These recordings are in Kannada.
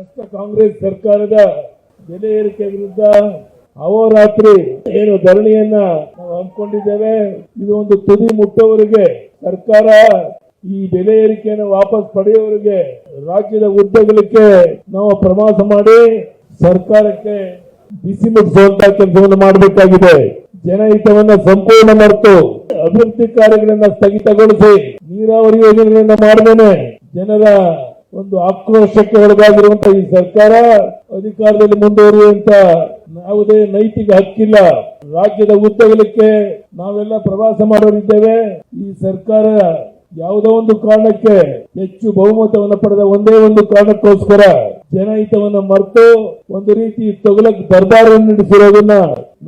ಭ್ರಷ್ಟ ಕಾಂಗ್ರೆಸ್ ಸರ್ಕಾರದ ಬೆಲೆ ಏರಿಕೆ ವಿರುದ್ಧ ಅಹೋರಾತ್ರಿ ಏನು ಧರಣಿಯನ್ನ ನಾವು ಹಮ್ಮಿಕೊಂಡಿದ್ದೇವೆ, ಇದು ಒಂದು ತುದಿ ಮುಟ್ಟವರಿಗೆ ಸರ್ಕಾರ ಈ ಬೆಲೆ ಏರಿಕೆಯನ್ನು ವಾಪಸ್ ಪಡೆಯುವವರಿಗೆ ರಾಜ್ಯದ ಉದ್ದಗಲಕ್ಕೆ ನಾವು ಪ್ರವಾಸ ಮಾಡಿ ಸರ್ಕಾರಕ್ಕೆ ಬಿಸಿ ಮುಟ್ಟಿಸುವಂತ ಕೆಲಸವನ್ನು ಮಾಡಬೇಕಾಗಿದೆ. ಜನಹಿತವನ್ನ ಸಂಪೂರ್ಣ ಮರೆತು ಅಭಿವೃದ್ಧಿ ಕಾರ್ಯಗಳನ್ನ ಸ್ಥಗಿತಗೊಳಿಸಿ ನೀರಾವರಿ ಯೋಜನೆಗಳನ್ನ ಮಾಡದೇನೆ ಜನರ ಒಂದು ಆಕ್ರೋಶಕ್ಕೆ ಒಳಗಾಗಿರುವಂತ ಈ ಸರ್ಕಾರ ಅಧಿಕಾರದಲ್ಲಿ ಮುಂದುವರಿಯುವಂತ ಯಾವುದೇ ನೈತಿಕ ಹಕ್ಕಿಲ್ಲ. ರಾಜ್ಯದ ಉದ್ದಗಲಕ್ಕೆ ನಾವೆಲ್ಲ ಪ್ರವಾಸ ಮಾಡೋರಿದ್ದೇವೆ ಈ ಸರ್ಕಾರ ಯಾವುದೋ ಒಂದು ಕಾರಣಕ್ಕೆ ಹೆಚ್ಚು ಬಹುಮತವನ್ನು ಪಡೆದ ಒಂದೇ ಒಂದು ಕಾರಣಕ್ಕೋಸ್ಕರ ಜನಹಿತವನ್ನ ಮರೆತು ಒಂದು ರೀತಿ ತೊಗಲಕ್ ದರ್ಬಾರನ್ನು ನಡೆಸಿರೋದನ್ನ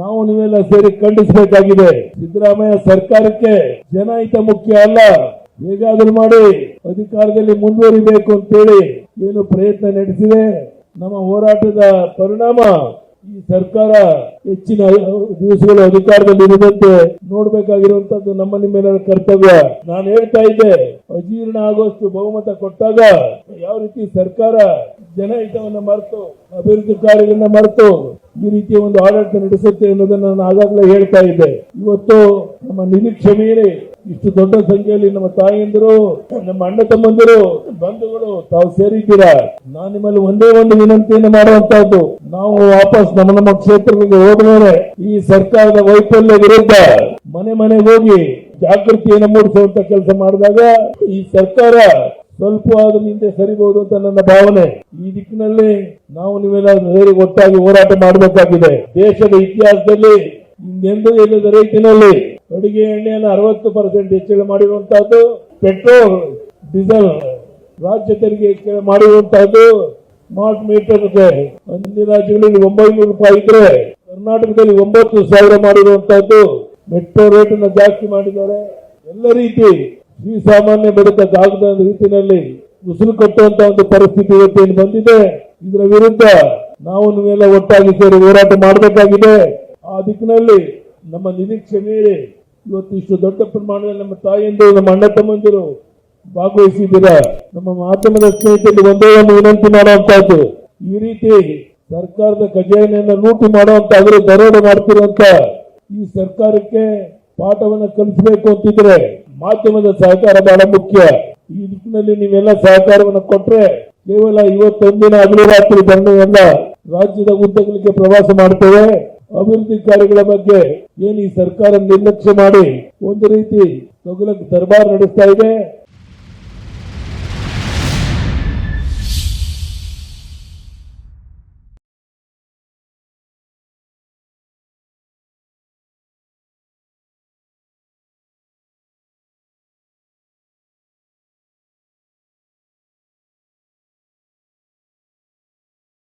ನಾವು ನೀವೆಲ್ಲ ಸೇರಿ ಖಂಡಿಸಬೇಕಾಗಿದೆ. ಸಿದ್ದರಾಮಯ್ಯ ಸರ್ಕಾರಕ್ಕೆ ಜನಹಿತ ಮುಖ್ಯ ಅಲ್ಲ. ಹೇಗಾದ್ರೂ ಮಾಡಿ ಅಧಿಕಾರದಲ್ಲಿ ಮುಂದುವರಿಬೇಕು ಅಂತೇಳಿ ಏನು ಪ್ರಯತ್ನ ನಡೆಸಿದೆ. ನಮ್ಮ ಹೋರಾಟದ ಪರಿಣಾಮ ಈ ಸರ್ಕಾರ ಹೆಚ್ಚಿನ ದಿವಸಗಳು ಅಧಿಕಾರದಲ್ಲಿ ಇರುವಂತೆ ನೋಡ್ಬೇಕಾಗಿರುವಂತದ್ದು ನಮ್ಮ ನಿಮ್ಮೆಲ್ಲರ ಕರ್ತವ್ಯ. ನಾನು ಹೇಳ್ತಾ ಇದ್ದೆ, ಅಜೀರ್ಣ ಆಗೋಷ್ಟು ಬಹುಮತ ಕೊಟ್ಟಾಗ ಯಾವ ರೀತಿ ಸರ್ಕಾರ ಜನಹಿತವನ್ನ ಮರೆತು, ಅಭಿವೃದ್ಧಿ ಕಾರ್ಯಗಳನ್ನ ಮರೆತು ಈ ರೀತಿಯ ಒಂದು ಆಡಳಿತ ನಡೆಸುತ್ತೆ ಅನ್ನೋದನ್ನ ನಾನು ಆಗಾಗಲೇ ಹೇಳ್ತಾ ಇದ್ದೆ. ಇವತ್ತು ನಮ್ಮ ನಿರೀಕ್ಷೆ ಮೀರಿ ಇಷ್ಟು ದೊಡ್ಡ ಸಂಖ್ಯೆಯಲ್ಲಿ ನಮ್ಮ ತಾಯಿಯಂದಿರು, ನಮ್ಮ ಅಣ್ಣ ತಮ್ಮಂದಿರು, ಬಂಧುಗಳು, ತಾವು ಸೇರಿದ್ದೀರಾ? ನಾನು ನಿಮ್ಮಲ್ಲಿ ಒಂದೇ ಒಂದು ವಿನಂತಿಯನ್ನು ಮಾಡುವಂತಹದ್ದು, ನಾವು ವಾಪಸ್ ನಮ್ಮ ನಮ್ಮ ಕ್ಷೇತ್ರಗಳಿಗೆ ಹೋದ್ಮೇಲೆ ಈ ಸರ್ಕಾರದ ವೈಫಲ್ಯ ವಿರುದ್ಧ ಮನೆ ಮನೆಗೆ ಹೋಗಿ ಜಾಗೃತಿಯನ್ನು ಮೂಡಿಸುವಂತ ಕೆಲಸ ಮಾಡಿದಾಗ ಈ ಸರ್ಕಾರ ಸ್ವಲ್ಪ ಆದ್ರೂ ಹಿಂದೆ ಸರಿಬಹುದು ಅಂತ ನನ್ನ ಭಾವನೆ. ಈ ದಿಕ್ಕಿನಲ್ಲಿ ನಾವು ನೀವೆಲ್ಲ ಸೇರಿ ಒಟ್ಟಾಗಿ ಹೋರಾಟ ಮಾಡಬೇಕಾಗಿದೆ. ದೇಶದ ಇತಿಹಾಸದಲ್ಲಿ ಹಿಂದೆಂದೂ ಇಲ್ಲದ ರೀತಿಯಲ್ಲಿ ಅಡಿಗೆ ಎಣ್ಣೆಯನ್ನು ಅರವತ್ತು ಪರ್ಸೆಂಟ್ ಹೆಚ್ಚಳ ಮಾಡಿರುವಂತಹದ್ದು ಪೆಟ್ರೋಲ್ ಡೀಸೆಲ್ ರಾಜ್ಯ ತೆರಿಗೆ ಹೆಚ್ಚಳ ಮಾಡಿರುವಂತಹದ್ದು ಸ್ಮಾರ್ಟ್ ಮೀಟರ್ಗೆ ಅನ್ಯ ರಾಜ್ಯಗಳಲ್ಲಿ ಒಂಬೈನೂರು ರೂಪಾಯಿ ಇದ್ರೆ ಕರ್ನಾಟಕದಲ್ಲಿ ಒಂಬತ್ತು ಸಾವಿರ ಮಾಡಿರುವಂತಹದ್ದು ಮೆಟ್ರೋ ರೇಟ್ ಅನ್ನು ಜಾಸ್ತಿ ಮಾಡಿದ್ದಾರೆ. ಎಲ್ಲ ರೀತಿ ಈ ಸಾಮಾನ್ಯ ಬದುಕಕ್ಕಾಗದ ರೀತಿಯಲ್ಲಿ ಉಸಿರು ಕಟ್ಟುವಂತ ಒಂದು ಪರಿಸ್ಥಿತಿ ಇವತ್ತೇನು ಬಂದಿದೆ. ಇದರ ವಿರುದ್ಧ ನಾವು ನೀವೆಲ್ಲ ಒಟ್ಟಾಗಿ ಸೇರಿ ಹೋರಾಟ ಮಾಡಬೇಕಾಗಿದೆ. ಆ ದಿಕ್ಕಿನಲ್ಲಿ ನಮ್ಮ ನಿರೀಕ್ಷೆ ಮೀರಿ ಇವತ್ತು ಇಷ್ಟು ದೊಡ್ಡ ಪ್ರಮಾಣದಲ್ಲಿ ನಮ್ಮ ತಾಯಿಯಂದಿರು, ನಮ್ಮ ಅಣ್ಣ ತಮ್ಮಂದಿರು ಭಾಗವಹಿಸಿದ್ದೀರಾ. ನಮ್ಮ ಮಾಧ್ಯಮದ ಸ್ನೇಹಿತರಲ್ಲಿ ಒಂದೇ ಒಂದು ವಿನಂತಿ ಮಾಡುವಂತಹದ್ದು ಈ ರೀತಿ ಸರ್ಕಾರದ ಖಜಾನೆಯನ್ನ ಲೂಟಿ ಮಾಡುವಂತ ಅವರು ದರೋಡೆ ಮಾಡ್ತಿರುವಂತ ಈ ಸರ್ಕಾರಕ್ಕೆ ಪಾಠವನ್ನು ಕಲಿಸಬೇಕು ಅಂತಿದ್ರೆ ಮಾಧ್ಯಮದ ಸಹಕಾರ ಬಹಳ ಮುಖ್ಯ. ಈ ನಿಟ್ಟಿನಲ್ಲಿ ನೀವೆಲ್ಲ ಸಹಕಾರವನ್ನು ಕೊಟ್ಟರೆ ಕೇವಲ ಇವತ್ತೊಂದಿನ ಹಗಲು ರಾತ್ರಿ ಬಂದೆಲ್ಲ ರಾಜ್ಯದ ಉದ್ದಗಳಿಗೆ ಪ್ರವಾಸ ಮಾಡ್ತೇವೆ. ಅಭಿವೃದ್ಧಿ ಕಾರ್ಯಗಳ ಬಗ್ಗೆ ಏನು ಈ ಸರ್ಕಾರ ನಿರ್ಲಕ್ಷ್ಯ ಮಾಡಿ ಒಂದು ರೀತಿ ತೊಗಲಕ್ಕೆ ದರ್ಬಾರ್ ನಡೆಸ್ತಾ ಇದೆ?